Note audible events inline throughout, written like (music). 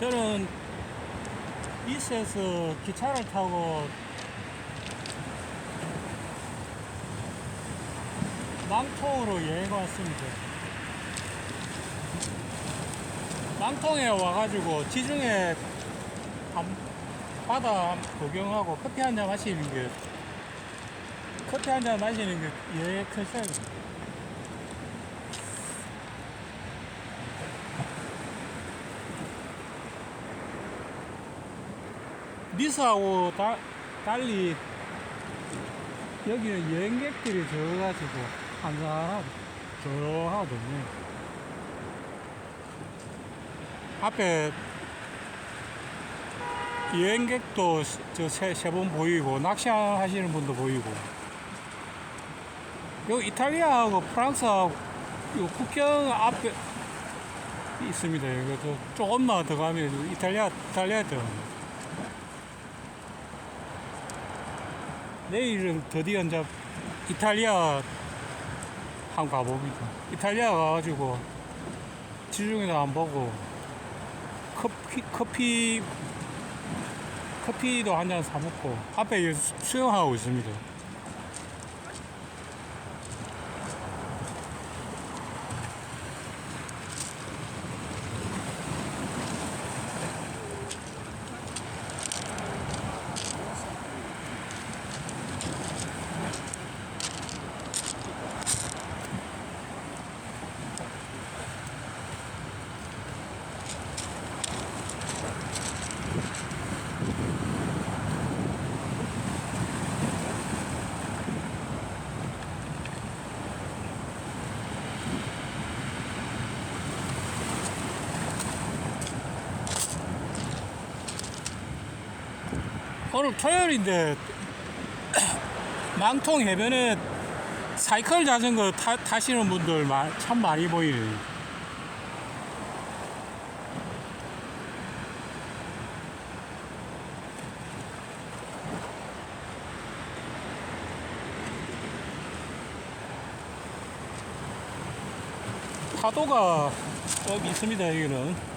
저는 이스에서 기차를 타고 망통으로 여행 왔습니다. 망통에 와가지고 지중해 한 바다 구경하고 커피 한 잔 마시는 게 커피 한 잔 마시는 게 여행 컨셉입니다. 니스하고 다, 달리 여기는 여행객들이 적어가지고 한산하고 조용하거든요. 앞에 여행객도 저세 번 보이고 낚시하시는 분도 보이고 요 이탈리아하고 프랑스하고 요 국경 앞에 있습니다. 이거 저 조금만 더 가면 이탈리아 이탈리아 들어갑니다. 내일은 드디어 이제 이탈리아 한번 가봅니다. 이탈리아 가가지고 지중해도 안 보고 커피 커피 커피도 한 잔 사 먹고 앞에 수- 수영하고 있습니다. 오늘 토요일인데 (coughs) 망통 해변에 사이클 자전거 타, 타시는 분들 마- 참 많이 보이네요. 파도가 좀 있습니다, 여기는.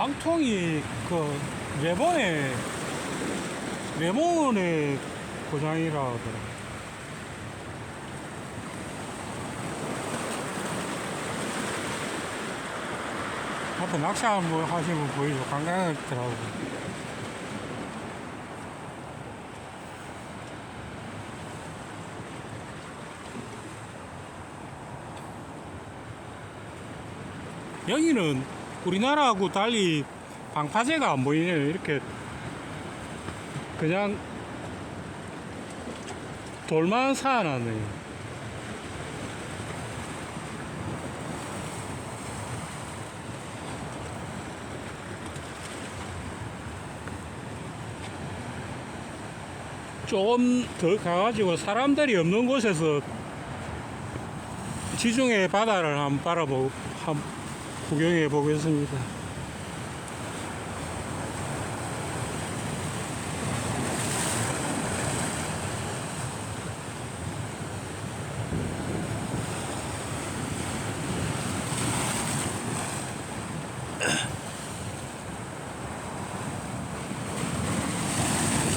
망통이 그 레몬에 레몬의 고장이라 하더라고요. 앞에 분 하시는 분 보이죠? 관광객들하고. 여기는 우리나라하고 달리 방파제가 안 보이네요. 이렇게 그냥 돌만 쌓아놨네요. 조금 더 가가지고 사람들이 없는 곳에서 지중해 바다를 한번 바라보고 한 구경해 보겠습니다.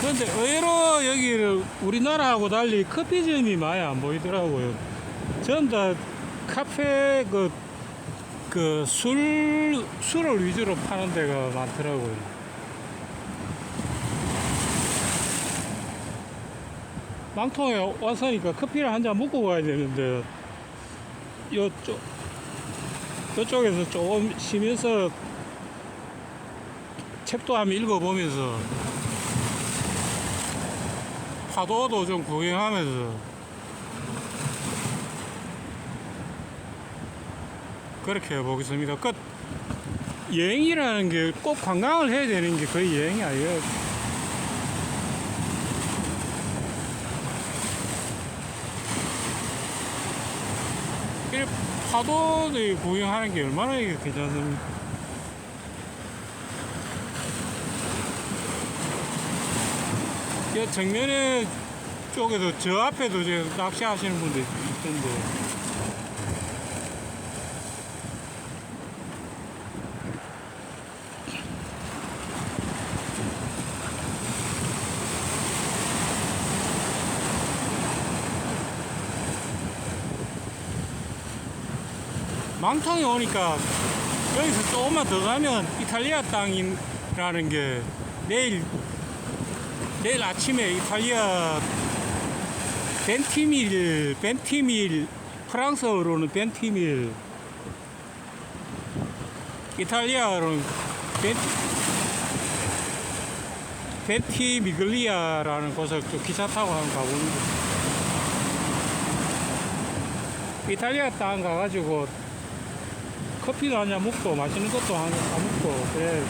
그런데 의외로 여기를 우리나라하고 달리 커피점이 많이 안 보이더라고요. 전부 다 카페 그, 그 술, 술을 위주로 파는 데가 많더라고요. 망통에 왔으니까 커피를 한 잔 먹고 가야 되는데, 요쪽, 저쪽에서 조금 쉬면서 책도 한번 읽어보면서 파도도 좀 구경하면서 그렇게 해보겠습니다. 끝. 여행이라는 게 꼭 관광을 해야 되는 게 거의 여행이 아니에요. 이 파도를 구경하는 게 얼마나 괜찮습니까? 이 정면에 쪽에도 저 앞에도 낚시하시는 분들 있던데 망통이 오니까 여기서 조금만 더 가면 이탈리아 땅이라는 게 내일 내일 아침에 이탈리아 벤티밀 벤티밀 프랑스어로는 벤티밀 이탈리아로는 벤, 벤티 미글리아라는 곳을 또 기차 타고 한번 가보는 거. 이탈리아 땅 가가지고 커피도 한잔 먹고 맛있는 것도 한잔 먹고 그래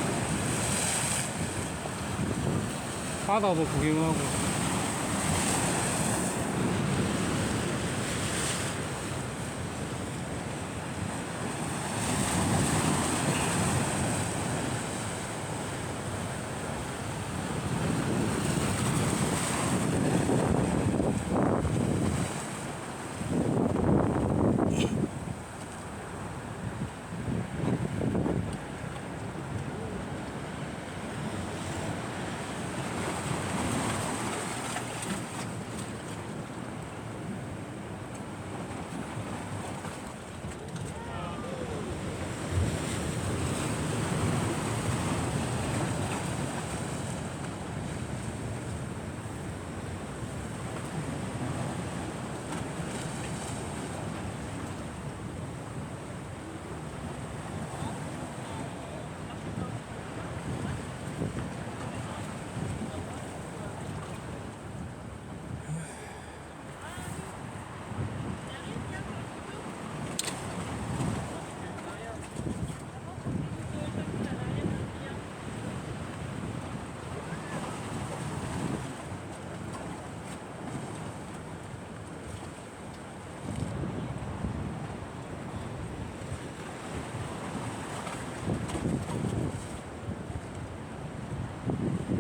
바다도 구경하고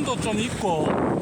바람도 좀 있고